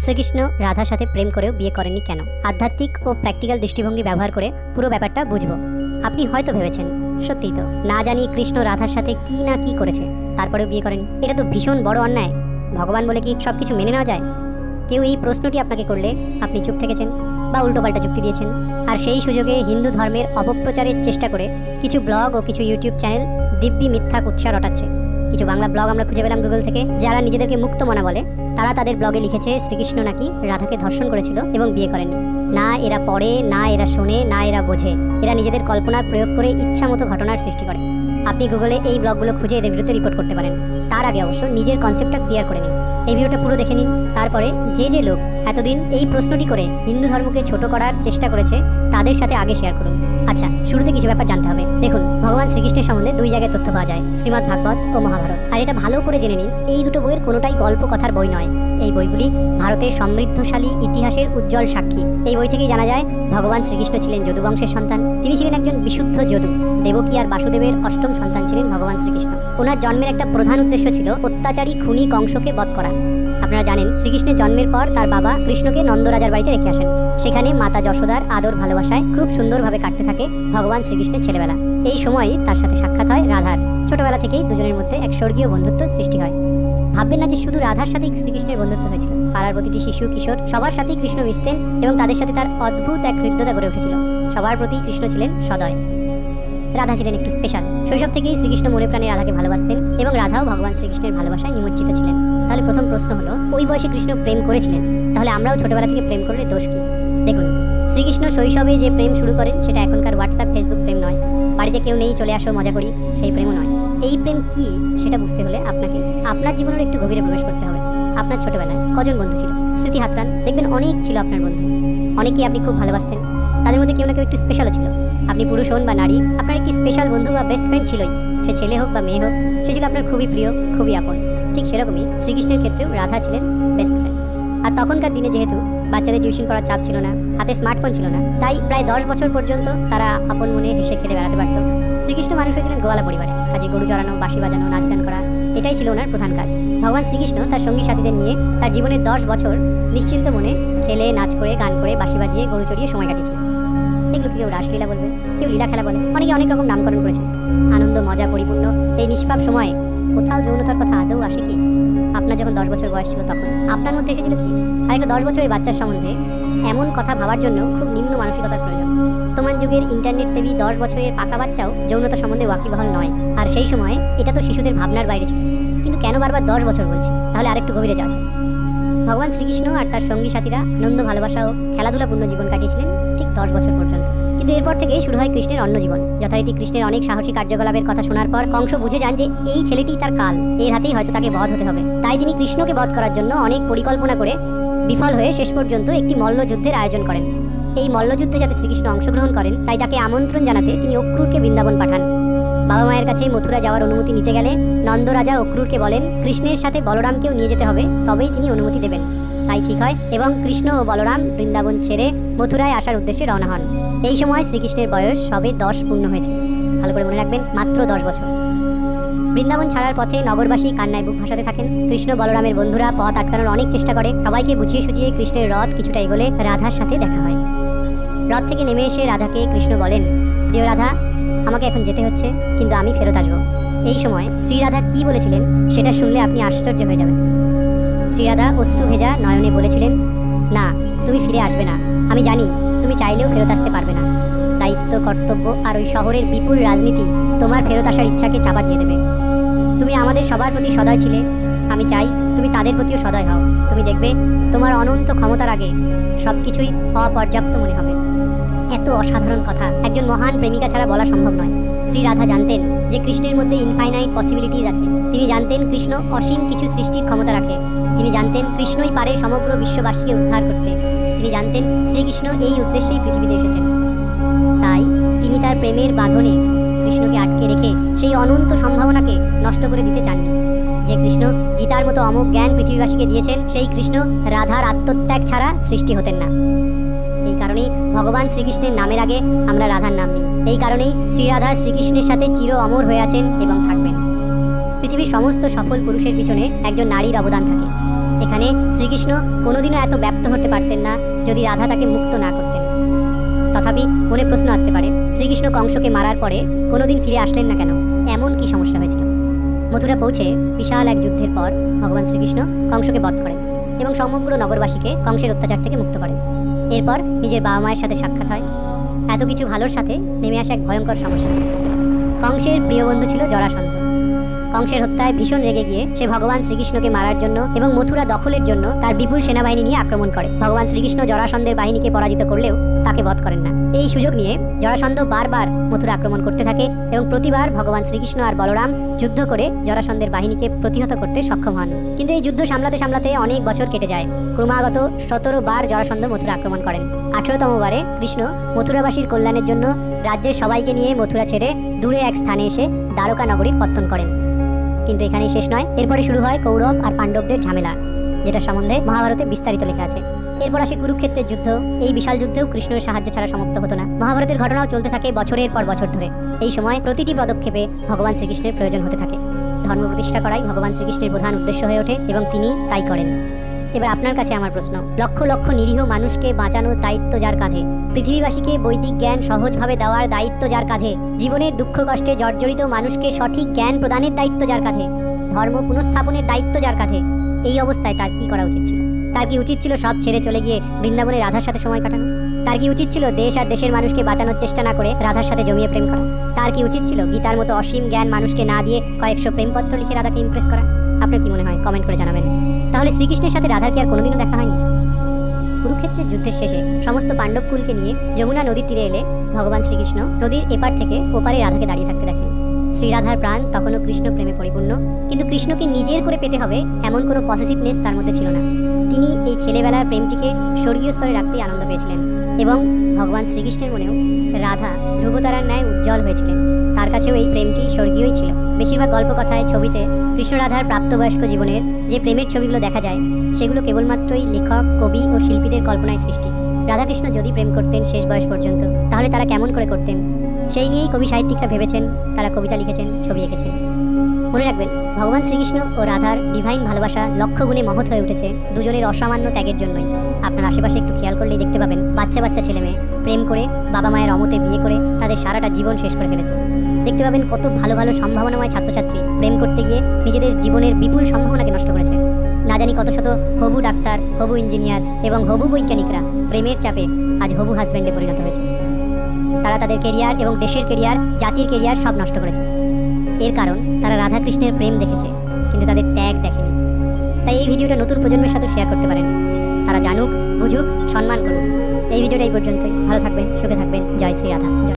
শ্রীকৃষ্ণ রাধার সাথে প্রেম করেও বিয়ে করেননি কেন? আধ্যাত্মিক ও প্র্যাকটিক্যাল দৃষ্টিভঙ্গি ব্যবহার করে পুরো ব্যাপারটা বুঝব। আপনি হয়তো ভেবেছেন, সত্যিই তো, না জানি কৃষ্ণ রাধার সাথে কি না কি করেছে, তারপরেও বিয়ে করেনি। এটা তো ভীষণ বড় অন্যায়। ভগবান বলে কি সব কিছু মেনে নেওয়া যায়? কেউ এই প্রশ্নটি আপনাকে করলে আপনি চুপ থেকেছেন বা উল্টোপাল্টা যুক্তি দিয়েছেন। আর সেই সুযোগে হিন্দু ধর্মের অপপ্রচারের চেষ্টা করে কিছু ব্লগ ও কিছু ইউটিউব চ্যানেল দিব্যি মিথ্যা উৎসাহ রটাচ্ছে। কিছু বাংলা ব্লগ আমরা খুঁজে পেলাম গুগল থেকে, যারা নিজেদেরকে মুক্ত মনা বলে, তারা তাদের ব্লগে লিখেছে, শ্রীকৃষ্ণ নাকি রাধাকে ধর্ষণ করেছিল এবং বিয়ে করেনি না এরা পড়ে, না এরা শোনে, না এরা বোঝে। এরা নিজেদের কল্পনার প্রয়োগ করে ইচ্ছা মতো ঘটনার সৃষ্টি করে। আপনি গুগলে এই ব্লগগুলো খুঁজে এদের বিরুদ্ধে রিপোর্ট করতে পারেন। তার আগে অবশ্য নিজের কনসেপ্টটা ক্লিয়ার করে নিন। এই ভিডিওটা পুরো দেখে নিন। তারপরে যে যে লোক এতদিন এই প্রশ্নটি করে হিন্দু ধর্মকে ছোট করার চেষ্টা করেছে, তাদের সাথে আগে শেয়ার করুন। আচ্ছা শুরুতে কিছু ব্যাপার জানতে হবে। দেখুন, ভগবান শ্রীকৃষ্ণের সম্বন্ধে দুই জায়গায় তথ্য পাওয়া যায়, শ্রীমদ্ ভাগবত ও মহাভারত। আর এটা ভালো করে জেনে নিন, এই দুটো বইয়ের কোনোটাই গল্প কথার বই নয়। এই বইগুলি ভারতের সমৃদ্ধশালী ইতিহাসের উজ্জ্বল সাক্ষী। এই বই থেকেই জানা যায়, ভগবান শ্রীকৃষ্ণ ছিলেন যদু বংশের সন্তান, তিনি ছিলেন একজন বিশুদ্ধ যদু। দেবকী আর বাসুদেবের অষ্টম সন্তান ছিলেন ভগবান শ্রীকৃষ্ণ। ওনার জন্মের একটা প্রধান উদ্দেশ্য ছিল অত্যাচারী খুনি কংসকে বধ করা। আপনারা জানেন, শ্রীকৃষ্ণের জন্মের পর তার বাবা কৃষ্ণকে নন্দরাজার বাড়িতে রেখে আসেন। সেখানে মাতা যশোদার আদর ভালোবাসায় খুব সুন্দরভাবে কাটতে থাকে ভগবান শ্রীকৃষ্ণের ছেলেবেলা। এই সময়ই তার সাথে সাক্ষাৎ হয় রাধার। ছোটবেলা থেকেই দুজনের মধ্যে এক স্বর্গীয় বন্ধুত্ব সৃষ্টি হয়। ভাববেন না যে শুধু রাধার সাথেই শ্রীকৃষ্ণের বন্ধুত্ব হয়েছিল। পাড়ার প্রতিটি শিশু, কিশোর সবার সাথেই কৃষ্ণ মিশতেন এবং তাদের সাথে তার অদ্ভুত এক হৃদ্যতা গড়ে উঠেছিল। সবার প্রতি কৃষ্ণ ছিলেন সদয়। রাধা ছিলেন একটু স্পেশাল শৈশব থেকেই শ্রীকৃষ্ণ মনে প্রাণে রাধাকে ভালোবাসতেন এবং রাধাও ভগবান শ্রীকৃষ্ণের ভালোবাসায় নিমজ্জিত ছিলেন। তাহলে প্রথম প্রশ্ন হলো, ওই বয়সে কৃষ্ণ প্রেম করেছিলেন? তাহলে আমরাও ছোটবেলা থেকে প্রেম করলে দোষ কি? দেখুন, শ্রীকৃষ্ণ শৈশবে যে প্রেম শুরু করেন, সেটা এখনকার হোয়াটসঅ্যাপ, ফেসবুক প্রেম নয়। বাড়িতে কেউ নেই, চলে আসো, মজা করি, সেই প্রেমও নয়। এই প্রেম কি, সেটা বুঝতে হলে আপনাকে আপনার জীবনের একটু গভীরে প্রবেশ করতে হবে। আপনার ছোটবেলায় কজন বন্ধু ছিল? স্মৃতি হাতরান, দেখবেন অনেক ছিল আপনার বন্ধু। অনেকেই আপনি খুব ভালোবাসতেন। তাদের মধ্যে কেউ না কেউ একটু স্পেশালও ছিল। আপনি পুরুষ হন বা নারী, আপনার একটি স্পেশাল বন্ধু বা বেস্ট ফ্রেন্ড ছিলই। সে ছেলে হোক বা মেয়ে হোক, সে ছিল আপনার খুবই প্রিয়, খুবই আপন। ঠিক সেরকমই শ্রীকৃষ্ণের ক্ষেত্রেও রাধা ছিলেন বেস্ট ফ্রেন্ড আর তখনকার দিনে যেহেতু বাচ্চাদের টিউশন করার চাপ ছিল না, হাতে স্মার্টফোন ছিল না, তাই প্রায় দশ বছর পর্যন্ত তারা আপন মনে হেসে খেলে বেড়াতে পারত। শ্রীকৃষ্ণ মানুষ হয়েছিলেন গোয়ালা পরিবারে। কাজে গরু চড়ানো, বাঁশি বাজানো, নাচ গান করা, এটাই ছিল ওনার প্রধান কাজ। ভগবান শ্রীকৃষ্ণ তার সঙ্গী সাথীদের নিয়ে তার জীবনের দশ বছর নিশ্চিন্ত মনে খেলে, নাচ করে, গান করে, বাঁশি বাজিয়ে, গরু চড়িয়ে সময় কাটিয়েছিলেন। এগুলোকে কেউ রাসলীলা বলবে? কেউ লীলা খেলা বলে? অনেকে অনেক রকম নামকরণ করেছেন। আনন্দ, মজা, পরিপূর্ণ, এই নিষ্পাপ সময়ে কোথাও যৌনতার কথা আদৌ আসে কি? আপনার যখন দশ বছর বয়স ছিল তখন। আপনার মধ্যে এসেছিল কি? আর একটা দশ বছরের বাচ্চার সম্বন্ধে এমন কথা ভাবার জন্য খুব নিম্ন মানসিকতার প্রয়োজন। বর্তমান যুগের ইন্টারনেট সেবী দশ বছরের পাকা বাচ্চাও যৌনতা সম্বন্ধে ওয়াকিবহাল নয়। আর সেই সময় এটা তো শিশুদের ভাবনার বাইরে ছিল। কিন্তু কেন বারবার দশ বছর বলছি? তাহলে আরেকটু গভীরে যাওয়া যাক। ভগবান শ্রীকৃষ্ণ আর তার সঙ্গী সাথীরা আনন্দ, ভালোবাসা ও খেলাধুলাপূর্ণ জীবন কাটিয়েছিলেন ঠিক দশ বছর পর্যন্ত। কিন্তু এরপর থেকে শুরু হয় কৃষ্ণের অন্য জীবন যথারীতি কৃষ্ণের অনেক সাহসী কার্যকলাপের কথা শোনার পর কংস বুঝে যান যে এই ছেলেটি তার কাল। এর হাতেই হয়তো তাকে বধ হতে হবে। তাই তিনি কৃষ্ণকে বধ করার জন্য অনেক পরিকল্পনা করে বিফল হয়ে শেষ পর্যন্ত একটি মল্লযুদ্ধের আয়োজন করেন। এই মল্লযুদ্ধে যাতে শ্রীকৃষ্ণ অংশগ্রহণ করেন, তাই তাকে আমন্ত্রণ জানাতে তিনি অক্রুরকে বৃন্দাবন পাঠান। বাবা মায়ের কাছে মথুরা যাওয়ার অনুমতি নিতে গেলে নন্দরাজা অক্রুরকে বলেন, কৃষ্ণের সাথে বলরামকেও নিয়ে যেতে হবে, তবেই তিনি অনুমতি দেবেন। তাই ঠিক হয়। এবং কৃষ্ণ ও বলরাম বৃন্দাবন ছেড়ে মথুরায় আসার উদ্দেশ্যে রওনা হন। এই সময় শ্রীকৃষ্ণের বয়স সবে দশ পূর্ণ হয়েছে। ভালো করে মনে রাখবেন, মাত্র দশ বছর। বৃন্দাবন ছাড়ার পথে নগরবাসী কান্নায় বুক ভাসাতে থাকেন। কৃষ্ণ বলরামের বন্ধুরা পথ আটকানোর অনেক চেষ্টা করে। সবাইকে বুঝিয়ে সুঝিয়ে কৃষ্ণের রথ কিছুটা এগোলে রাধার সাথে দেখা হয়। রথ থেকে নেমে এসে রাধাকে কৃষ্ণ বলেন, প্রিয় রাধা, আমাকে এখন যেতে হচ্ছে, কিন্তু আমি ফেরত আসব। এই সময় শ্রীরাধা কি বলেছিলেন, সেটা শুনলে আপনি আশ্চর্য হয়ে যাবেন। শ্রীরাধা অশ্রু ভেজা নয়নে বলেছিলেন, না, তুমি ফিরে আসবে না। আমি জানি, তুমি চাইলেও ফেরত আসতে পারবে না। দায়িত্ব, কর্তব্য আর ওই শহরের বিপুল রাজনীতি তোমার ফেরত আসার ইচ্ছাকে চাপা দিয়ে দেবে। তুমি আমাদের সবার প্রতি সদয় ছিলে। আমি চাই তুমি তাদের প্রতিও সদয় হও। তুমি দেখবে, তোমার অনন্ত ক্ষমতার আগে সব কিছুই অপর্যাপ্ত মনে হবে। এত অসাধারণ কথা। একজন মহান প্রেমিকা ছাড়া বলা সম্ভব নয়। শ্রী রাধা জানতেন যে কৃষ্ণের মধ্যে ইনফাইনাইট পসিবিলিটিজ আছে। তিনি জানতেন কৃষ্ণ অসীম কিছু সৃষ্টির ক্ষমতা রাখে। তিনি জানতেন কৃষ্ণই পারে সমগ্র বিশ্ববাসীকে উদ্ধার করতে। তিনি জানতেন শ্রীকৃষ্ণ এই উদ্দেশ্যেই পৃথিবীতে এসেছেন। তাই তিনি তার প্রেমের বাঁধনে কৃষ্ণকে আটকে রেখে সেই অনন্ত সম্ভাবনাকে নষ্ট করে দিতে চাননি। যে কৃষ্ণ গীতার মতো অমুক জ্ঞান পৃথিবীবাসীকে দিয়েছেন, সেই কৃষ্ণ রাধার আত্মত্যাগ ছাড়া সৃষ্টি হতেন না। এই কারণেই ভগবান শ্রীকৃষ্ণের নামের আগে আমরা রাধার নাম নিই এই কারণেই শ্রীরাধা শ্রীকৃষ্ণের সাথে চির অমর হয়ে আছেন এবং থাকবেন। পৃথিবীর সমস্ত সফল পুরুষের পিছনে একজন নারীর অবদান থাকে। এখানে শ্রীকৃষ্ণ কোনোদিনও এত ব্যপ্ত হতে পারতেন না, যদি রাধা তাকে মুক্ত না করতেন। তথাপি মনে প্রশ্ন আসতে পারে, শ্রীকৃষ্ণ কংসকে মারার পরে কোনোদিন ফিরে আসলেন না কেন? এমন কি সমস্যা হয়েছিল? মথুরা পৌঁছে বিশাল এক যুদ্ধের পর ভগবান শ্রীকৃষ্ণ কংসকে বধ করেন এবং সমগ্র নগরবাসীকে কংসের অত্যাচার থেকে মুক্ত করেন। এরপর নিজের বাবা মায়ের সাথে সাক্ষাৎ হয়। এত কিছু ভালোর সাথে নেমে আসে এক ভয়ঙ্কর সমস্যা। কংসের প্রিয় বন্ধু ছিল জরাসন্ধ। কংসের হত্যায় ভীষণ রেগে গিয়ে সে ভগবান শ্রীকৃষ্ণকে মারার জন্য এবং মথুরা দখলের জন্য তার বিপুল সেনাবাহিনী নিয়ে আক্রমণ করে। ভগবান শ্রীকৃষ্ণ জরাসন্ধের বাহিনীকে পরাজিত করলেও তাকে বধ করেন না। এই সুযোগ নিয়ে জরাসন্ধ বারবার মথুরা আক্রমণ করতে থাকে এবং প্রতিবার ভগবান শ্রীকৃষ্ণ আর বলরাম যুদ্ধ করে জরাসন্ধের বাহিনীকে প্রতিহত করতে সক্ষম হন। কিন্তু এই যুদ্ধ সামলাতে সামলাতে অনেক বছর কেটে যায়। ক্রমাগত সতেরো বার জরাসন্ধ মথুরা আক্রমণ করেন। আঠেরোতম বারে কৃষ্ণ মথুরাবাসীর কল্যাণের জন্য রাজ্যের সবাইকে নিয়ে মথুরা ছেড়ে দূরে এক স্থানে এসে দ্বারকা নগরীর পত্তন করেন। কিন্তু এখানেই শেষ নয়। এরপরে শুরু হয় কৌরব আর পাণ্ডবদের ঝামেলা, যেটা সম্বন্ধে মহাভারতে বিস্তারিত লেখা আছে। এরপর আসে কুরুক্ষেত্রের যুদ্ধ। এই বিশাল যুদ্ধেও কৃষ্ণের সাহায্য ছাড়া সমাপ্ত হতো না। মহাভারতের ঘটনাও চলতে থাকে বছরের পর বছর ধরে। এই সময় প্রতিটি পদক্ষেপে ভগবান শ্রীকৃষ্ণের প্রয়োজন হতে থাকে। ধর্ম প্রতিষ্ঠা করাই ভগবান শ্রীকৃষ্ণের প্রধান উদ্দেশ্য হয়ে ওঠে এবং তিনি তাই করেন। এবার আপনার কাছে আমার প্রশ্ন। লক্ষ লক্ষ নিরীহ মানুষকে বাঁচানোর দায়িত্ব যার কাঁধে? পৃথিবীবাসীকে বৈদিক জ্ঞান সহজভাবে দেওয়ার দায়িত্ব যার কাঁধে জীবনের দুঃখ কষ্টে জর্জরিত মানুষকে সঠিক জ্ঞান প্রদানের দায়িত্ব যার কাঁধে, ধর্ম পুনঃস্থাপনের দায়িত্ব যার কাঁধে, এই অবস্থায় তার কি করা উচিত ছিল? তার কি উচিত ছিল সব ছেড়ে চলে গিয়ে বৃন্দাবনে রাধার সাথে সময় কাটানো? তার কি উচিত ছিল দেশ আর দেশের মানুষকে বাঁচানোর চেষ্টা না করে রাধার সাথে জমিয়ে প্রেম করা? তার কি উচিত ছিল গীতার মতো অসীম জ্ঞান মানুষকে না দিয়ে কয়েকশো প্রেমপত্র লিখে রাধাকে ইমপ্রেস করা? আপনার কি মনে হয়? কমেন্ট করে জানাবেন। তাহলে শ্রীকৃষ্ণের সাথে রাধার কি আর কোনোদিনও দেখা হয়নি? কুরুক্ষেত্রের যুদ্ধের শেষে সমস্ত পাণ্ডবকুলকে নিয়ে যমুনা নদীর তীরে এলে ভগবান শ্রীকৃষ্ণ নদীর এপার থেকে ওপারে রাধাকে দাঁড়িয়ে থাকতে দেখেন। শ্রীরাধার প্রাণ তখনও কৃষ্ণ প্রেমে পরিপূর্ণ, কিন্তু কৃষ্ণকে নিজের করে পেতে হবে এমন কোনো পসেসিভনেস তার মধ্যে ছিল না। তিনি এই ছেলেবেলার প্রেমটিকে স্বর্গীয় স্তরে রাখতেই আনন্দ পেয়েছিলেন এবং ভগবান শ্রীকৃষ্ণের মনেও রাধা ধ্রুবতারার ন্যায় উজ্জ্বল হয়েছিলেন। তার কাছেও এই প্রেমটি স্বর্গীয়ই ছিল। বেশিরভাগ গল্পকথায় ছবিতে কৃষ্ণরাধার প্রাপ্তবয়স্ক জীবনের যে প্রেমের ছবিগুলো দেখা যায়, সেগুলো কেবলমাত্রই লেখক, কবি ও শিল্পীদের কল্পনায় সৃষ্টি। রাধাকৃষ্ণ যদি প্রেম করতেন শেষ বয়স পর্যন্ত, তাহলে তারা কেমন করে করতেন? সেই নিয়েই কবি সাহিত্যিকরা ভেবেছেন, তারা কবিতা লিখেছেন, ছবি এঁকেছেন। মনে রাখবেন, ভগবান শ্রীকৃষ্ণ ও রাধার ডিভাইন ভালোবাসা লক্ষ গুণে মহৎ হয়ে উঠেছে দুজনের অসামান্য ত্যাগের জন্যই। আপনার আশেপাশে একটু খেয়াল করলেই দেখতে পাবেন, বাচ্চা বাচ্চা ছেলে মেয়ে প্রেম করে, বাবা মায়ের অমতে বিয়ে করে তাদের সারাটা জীবন শেষ করে ফেলেছে। দেখতে পাবেন কত ভালো ভালো সম্ভাবনাময় ছাত্রছাত্রী প্রেম করতে গিয়ে নিজেদের জীবনের বিপুল সম্ভাবনাকে নষ্ট করেছে। না জানি কত শত হবু ডাক্তার, হবু ইঞ্জিনিয়ার এবং হবু বৈজ্ঞানিকরা প্রেমের চাপে আজ হবু হাজব্যান্ডে পরিণত হয়েছে। তারা তাদের কেরিয়ার এবং দেশের কেরিয়ার জাতির কেরিয়ার সব নষ্ট করেছে। এর কারণ, তারা রাধাকৃষ্ণের প্রেম দেখেছে, কিন্তু তাদের ত্যাগ দেখেনি। তাই এই ভিডিওটা নতুন প্রজন্মের সাথে শেয়ার করতে পারেন। তারা জানুক, বুঝুক, সম্মান করুক। এই ভিডিওটা এই পর্যন্তই। ভালো থাকবেন সুখে থাকবেন। জয় শ্রী রাধা।